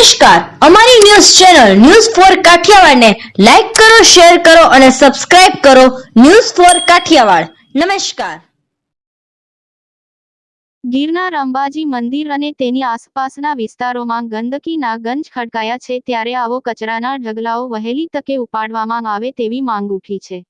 નમસ્કાર. અમારી news channel news for કાઠિયાવાડને લાઈક કરો, શેર કરો અને સબસ્ક્રાઇબ કરો ન્યૂઝ ફોર કાઠિયાવાડ. નમસ્કાર. ગિરનાર અંબાજી મંદિર અને તેની આસપાસના વિસ્તારોમાં ગંદકીના ગંજ ખડકાયા છે, ત્યારે આવો કચરાના ઢગલાઓ વહેલી તકે ઉપાડવામાં આવે તેવી માંગ ઉઠી છે.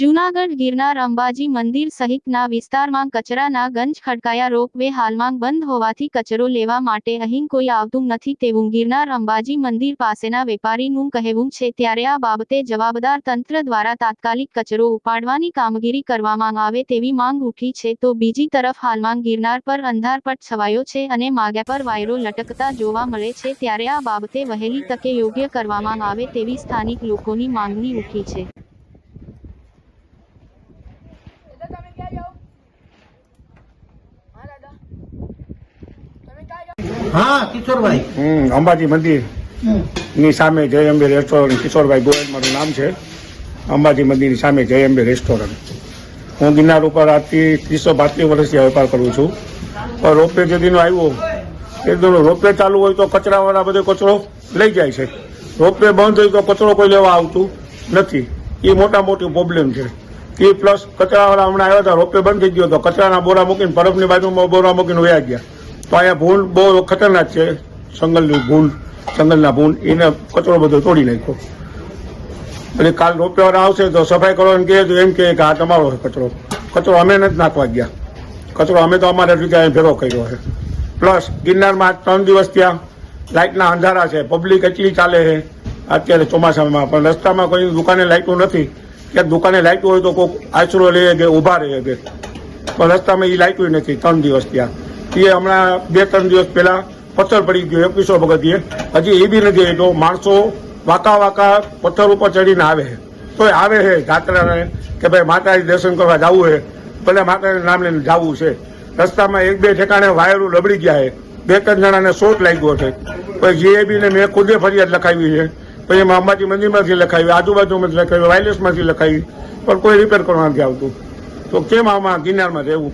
જૂનાગઢ ગિરનાર અંબાજી મંદિર સહિતના વિસ્તારમાં કચરાના ગંજ ખડકાયા રોપવે હાલમાં બંધ હોવાથી કચરો લેવા માટે અહીં કોઈ આવતું નથી તેવું ગિરનાર અંબાજી મંદિર પાસેના વેપારીનું કહેવું છે. ત્યારે આ બાબતે જવાબદાર તંત્ર દ્વારા તાત્કાલિક કચરો ઉપાડવાની કામગીરી કરવામાં આવે તેવી માંગ ઉઠી છે. તો બીજી તરફ હાલમાં ગિરનાર પર અંધારપટ છવાયો છે અને માગ્યા પર વાયરો લટકતા જોવા મળે છે. ત્યારે આ બાબતે વહેલી તકે યોગ્ય કરવામાં આવે તેવી સ્થાનિક લોકોની માંગણી ઉઠી છે. હા કિશોરભાઈ. હમ અંબાજી મંદિર. ની સામે જય અંબે રેસ્ટોરન્ટ કિશોરભાઈ ગોયલ મારું નામ છે. અંબાજી મંદિરની સામે જય અંબે રેસ્ટોરન્ટ હું ગિરનાર ઉપર આજથી ત્રીસો પાંત્રીસ વર્ષથી વેપાર કરું છું. પણ રોપવે જે દીનો આવ્યો એ દીનો રોપવે ચાલુ હોય તો કચરાવાળા બધો કચરો લઈ જાય છે. રોપવે બંધ હોય તો કચરો કોઈ લેવા આવતું નથી. એ મોટા મોટી પ્રોબ્લેમ છે. એ પ્લસ કચરાવાળા હમણાં આવ્યા હતા રોપવે બંધ થઈ ગયો તો કચરાના બોરા મૂકીને પરબની બાજુમાં બોરા મૂકીને વયા ગયા. તો અહીંયા ભૂલ બહુ ખતરનાક છે. જંગલની ભૂલ જંગલના ભૂલ એને કચરો બધો તોડી નાખ્યો. એટલે કાલ રોપવેવાળા આવશે તો સફાઈ કરવાનું કહે તો એમ કહે કે આ તમારો કચરો. કચરો અમે નથી નાખવા ગયા. કચરો અમે તો અમારે અહીં ભેગો કર્યો છે. પ્લસ ગિરનારમાં ત્રણ દિવસ ત્યાં લાઇટના અંધારા છે. પબ્લિક એટલી ચાલે છે. અત્યારે ચોમાસામાં પણ રસ્તામાં કોઈ દુકાને લાઇટો નથી. ક્યાંક દુકાને લાઇટ હોય તો કોઈક આશરો લે કે ઊભા રહે કે પણ રસ્તામાં એ લાઇટો નથી. ત્રણ દિવસ ત્યાં. એ હમણાં બે, ત્રણ દિવસ પહેલા પથ્થર પડી ગયો, એકવીસો પગથિયે હજી એ બી નથી તો માણસો વાંકા વાંકા પથ્થર ઉપર ચડીને આવે તોય આવે છે જાત્રાને કે ભાઈ માતાજી દર્શન કરવા જવું છે. ભલે માતાજી નામ લઈને જવું છે. રસ્તામાં એક બે ઠેકાણે વાયરો લબડી ગયા છે. બે, ત્રણ જણાને શોટ લાગ્યો છે. પછી જે ને મેં ખુદે ફરિયાદ લખાવી છે. પછી એમાં અંબાજી મંદિરમાંથી લખાવી, આજુબાજુમાંથી લખાવી વાયરલેસમાંથી લખાવી. પણ કોઈ રિપેર કરવા નથી આવતું. તો કેમ આમાં ગિરનારમાં રહેવું?